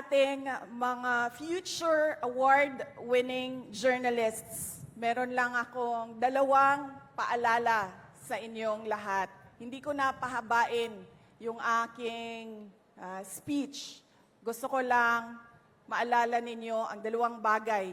ating mga future award-winning journalists, meron lang akong dalawang paalala sa inyong lahat. Hindi ko na pahabain yung aking ah, speech. Gusto ko lang maalala ninyo ang dalawang bagay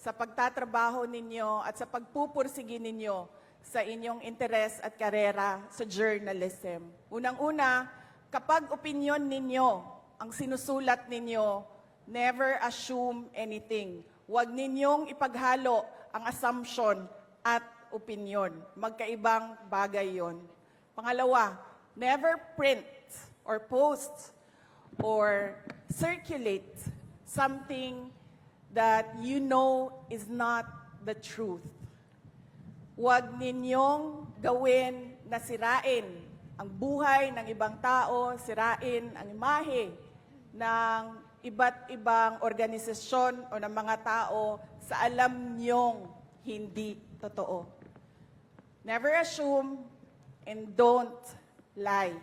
sa pagtatrabaho ninyo at sa pagpupursige ninyo sa inyong interes at karera sa journalism. Unang-una, kapag opinion ninyo ang sinusulat ninyo, never assume anything. Huwag ninyong ipaghalo ang assumption at opinion. Magkaibang bagay yon. Pangalawa, never print or post or circulate something that you know is not the truth. Huwag ninyong gawin na sirain ang buhay ng ibang tao, sirain ang imahe ng iba't ibang organisasyon o ng mga tao sa alam nyong hindi totoo. Never assume and don't lie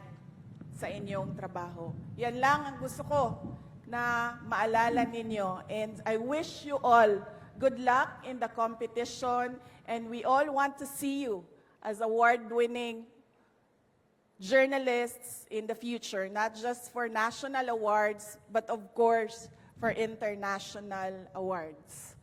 sa inyong trabaho. Yan lang ang gusto ko na maalala ninyo. And I wish you all good luck in the competition and we all want to see you as award-winning journalists in the future, not just for national awards, but of course for international awards.